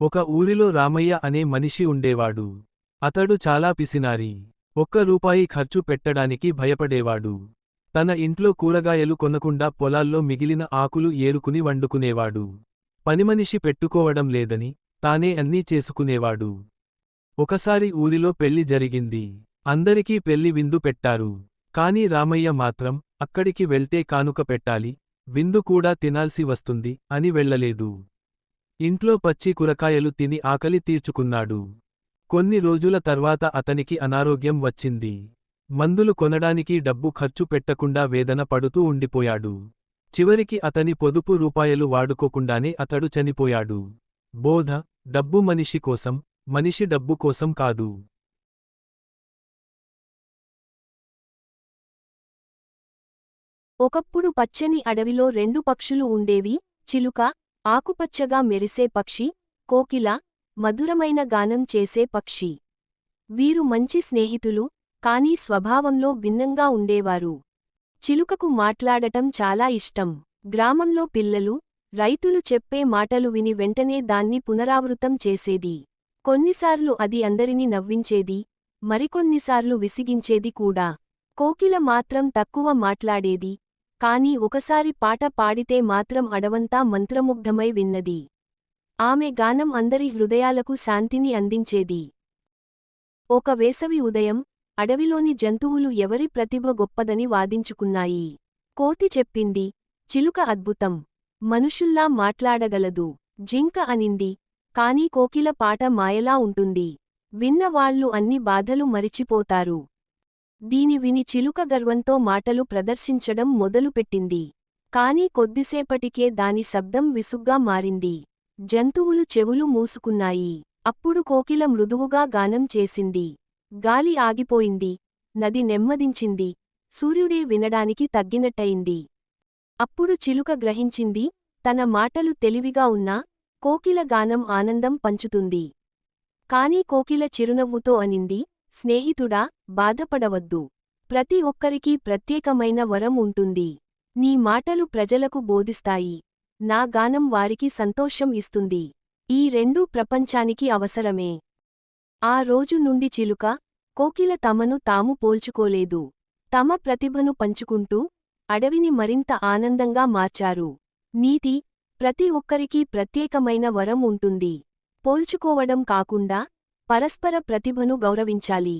ఒక ఊరిలో రామయ్య అనే మనిషి ఉండేవాడు. అతడు చాలా పిసినారి. ఒక్క రూపాయి ఖర్చు పెట్టడానికి భయపడేవాడు. తన ఇంట్లో కూరగాయలు కొనకుండా పొలాల్లో మిగిలిన ఆకులు ఏరుకుని వండుకునేవాడు. పనిమనిషి పెట్టుకోవడం లేదని తానే అన్నీ చేసుకునేవాడు. ఒకసారి ఊరిలో పెళ్ళి జరిగింది. అందరికీ పెళ్ళి విందు పెట్టారు. కాని రామయ్య మాత్రం అక్కడికి వెళ్తే కానుక పెట్టాలి. విందు కూడా తినాల్సి వస్తుంది అని వెళ్ళలేదు. ఇంట్లో పచ్చి కూరకాయలు తిని ఆకలి తీర్చుకున్నాడు. కొన్ని రోజుల తర్వాత అతనికి అనారోగ్యం వచ్చింది. మందులు కొనడానికి డబ్బు ఖర్చు పెట్టకుండా వేదన పడుతూ ఉండిపోయాడు. చివరికి అతని పొదుపు రూపాయలు వాడుకోకుండానే అతడు చనిపోయాడు. బోధ డబ్బు మనిషి కోసం మనిషి డబ్బు కోసం కాదు. ఒకప్పుడు పచ్చని అడవిలో రెండు పక్షులు ఉండేవి చిలుక ఆకుపచ్చగా మెరిసే పక్షి కోకిల మధురమైన గానం చేసే పక్షి. వీరు మంచి స్నేహితులు కానీ స్వభావంలో భిన్నంగా ఉండేవారు. చిలుకకు మాట్లాడటం చాలా ఇష్టం. గ్రామంలో పిల్లలు రైతులు చెప్పే మాటలు విని వెంటనే దాన్ని పునరావృతం చేసేది. కొన్నిసార్లు అది అందరిని నవ్వించేది మరికొన్నిసార్లు విసిగించేది కూడా. కోకిల మాత్రం తక్కువ మాట్లాడేది కాని ఒకసారి పాట పాడితే మాత్రం అడవంతా మంత్రముగ్ధమై విన్నది. ఆమె గానం అందరి హృదయాలకు శాంతిని అందించేది. ఒక వేసవి ఉదయం అడవిలోని జంతువులు ఎవరి ప్రతిభ గొప్పదని వాదించుకున్నాయి. కోతి చెప్పింది చిలుక అద్భుతం. మనుషుల్లా మాట్లాడగలదు. జింక అనింది కాని కోకిల పాట మాయలా ఉంటుంది. విన్నవాళ్ళు అన్ని బాధలు మరిచిపోతారు. దీని విని చిలుక గర్వంతో మాటలు ప్రదర్శించడం మొదలుపెట్టింది. కాని కొద్దిసేపటికే దాని శబ్దం విసుగ్గా మారింది. జంతువులు చెవులు మూసుకున్నాయి. అప్పుడు కోకిల మృదువుగా గానం చేసింది. గాలి ఆగిపోయింది. నది నెమ్మదించింది. సూర్యుడే వినడానికి తగ్గినట్టయింది. అప్పుడు చిలుక గ్రహించింది తన మాటలు తెలివిగా ఉన్నా కోకిల గానం ఆనందం పంచుతుంది. కాని కోకిల చిరునవ్వుతో అనింది స్నేహితుడా బాధపడవద్దు. ప్రతి ఒక్కరికీ ప్రత్యేకమైన వరం ఉంటుంది. నీ మాటలు ప్రజలకు బోధిస్తాయి. నా గానం వారికి సంతోషం ఇస్తుంది. ఈ రెండూ ప్రపంచానికి అవసరమే. ఆ రోజు నుండి చిలుక కోకిల తమను తాము పోల్చుకోలేదు. తమ ప్రతిభను పంచుకుంటూ అడవిని మరింత ఆనందంగా మార్చారు. నీతి ప్రతి ఒక్కరికీ ప్రత్యేకమైన వరం ఉంటుంది. పోల్చుకోవడం కాకుండా పరస్పర ప్రతిభను గౌరవించాలి.